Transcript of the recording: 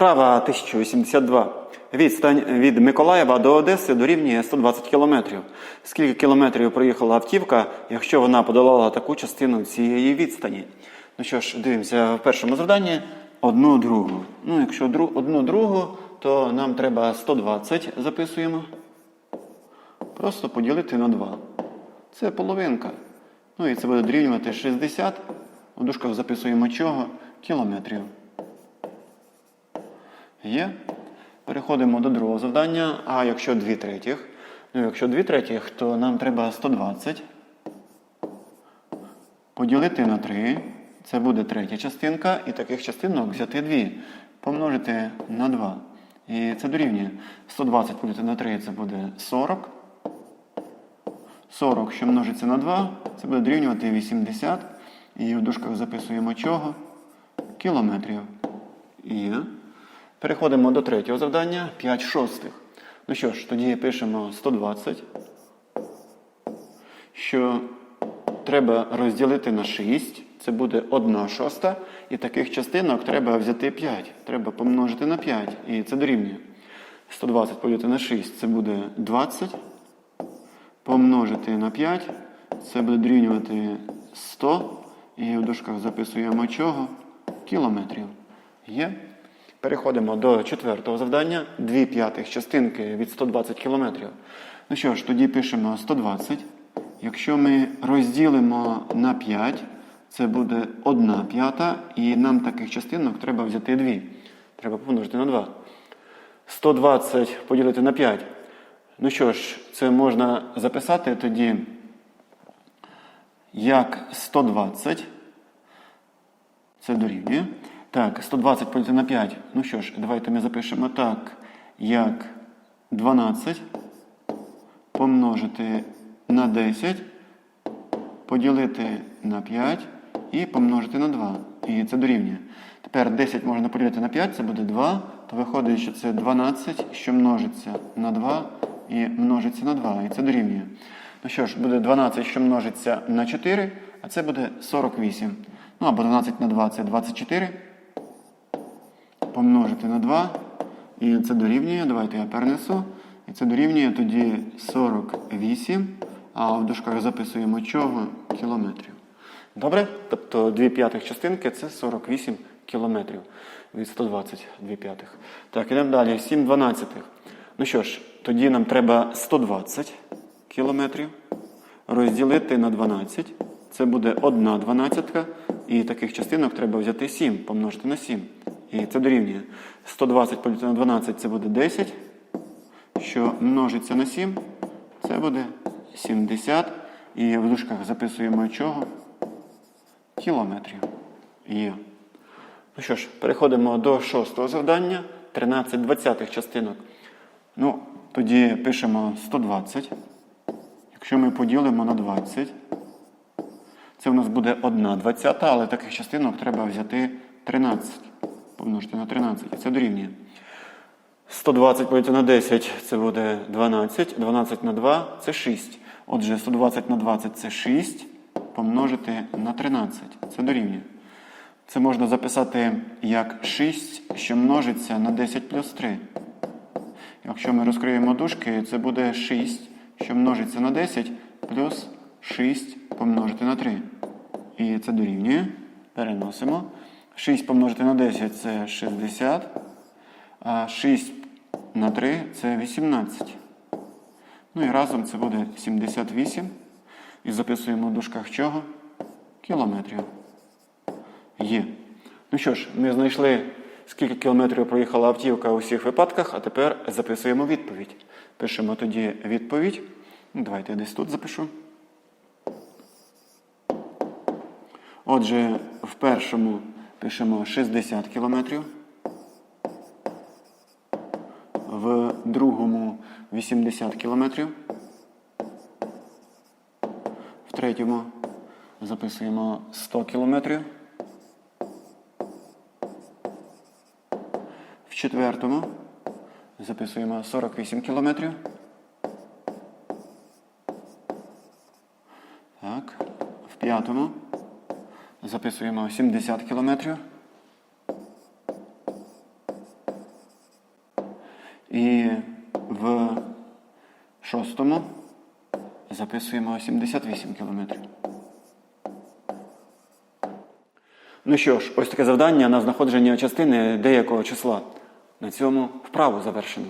Вправа 1082. Відстань від Миколаєва до Одеси дорівнює 120 кілометрів. Скільки кілометрів проїхала автівка, якщо вона подолала таку частину цієї відстані? Ну що ж, дивимося в першому завданні одну другу. Ну, якщо одну другу, то нам треба 120 записуємо. Просто поділити на 2. Це половинка. Ну і це буде дорівнювати 60. У дужках записуємо чого? Кілометрів. Є. Переходимо до другого завдання. А якщо 2 третіх? Ну, якщо 2 третіх, то нам треба 120 поділити на 3. Це буде третя частинка. І таких частинок взяти 2. Помножити на 2. І це дорівнює. 120 поділити на 3 це буде 40. 40, що множиться на 2, це буде дорівнювати 80. І в дужках записуємо чого? Кілометрів. І переходимо до третього завдання 5 шостих. Ну що ж, тоді пишемо 120, що треба розділити на 6. Це буде 1 шоста. І таких частинок треба взяти 5. Треба помножити на 5. І це дорівнює. 120 поділити на 6 це буде 20 помножити на 5, це буде дорівнювати 100. І в дужках записуємо чого? Кілометрів. Є. Переходимо до четвертого завдання. Дві п'ятих частинки від 120 кілометрів. Ну що ж, тоді пишемо 120. Якщо ми розділимо на 5, це буде 1 п'ята, і нам таких частинок треба взяти 2. Треба помножити на 2. 120 поділити на 5. Ну що ж, це можна записати тоді як 120. Це дорівнює. Так, 120 поділити на 5. Ну що ж, давайте ми запишемо так, як 12 помножити на 10, поділити на 5 і помножити на 2. І це дорівнює. Тепер 10 можна поділити на 5, це буде 2. То виходить, що це 12, що множиться на 2 і множиться на 2. І це дорівнює. Ну що ж, буде 12, що множиться на 4, а це буде 48. Ну або 12 на 2 це 24. Помножити на 2. І це дорівнює. Давайте я перенесу. І це дорівнює тоді 48. А в дужках записуємо чого? Кілометрів. Добре? Тобто 2 п'ятих частинки це 48 кілометрів від 120 2 п'ятих. Так, ідемо далі. 7 дванадцятих. Ну що ж, тоді нам треба 120 кілометрів розділити на 12. Це буде 1 дванадцятка. І таких частинок треба взяти 7, помножити на 7. І це дорівнює. 120 поділити на 12 це буде 10. Що множиться на 7, це буде 70. І в дужках записуємо чого? Кілометрів. Є. Ну що ж, переходимо до шостого завдання. 13 двадцятих частинок. Ну, тоді пишемо 120. Якщо ми поділимо на 20, це в нас буде 1 двадцята, але таких частинок треба взяти 13. Помножити на 13. І це дорівнює. 120 поділити на 10 це буде 12. 12 на 2 це 6. Отже, 120 на 20 це 6. Помножити на 13. Це дорівнює. Це можна записати як 6, що множиться на 10 плюс 3. Якщо ми розкриємо дужки, це буде 6, що множиться на 10, плюс 6 помножити на 3. І це дорівнює. Переносимо. 6 помножити на 10 це 60. А 6 на 3 це 18. Ну і разом це буде 78. І записуємо в дужках чого? Кілометрів. Є. Ну що ж, ми знайшли, скільки кілометрів проїхала автівка у всіх випадках, а тепер записуємо відповідь. Пишемо тоді відповідь. Ну, Давайте я десь тут запишу. Отже, в першому пишемо 60 кілометрів. В другому 80 кілометрів. В третьому записуємо 100 кілометрів. В четвертому записуємо 48 кілометрів. Так. В п'ятому записуємо 70 кілометрів. І в шостому записуємо 78 кілометрів. Ну що ж, ось таке завдання на знаходження частини деякого числа. На цьому вправу завершено.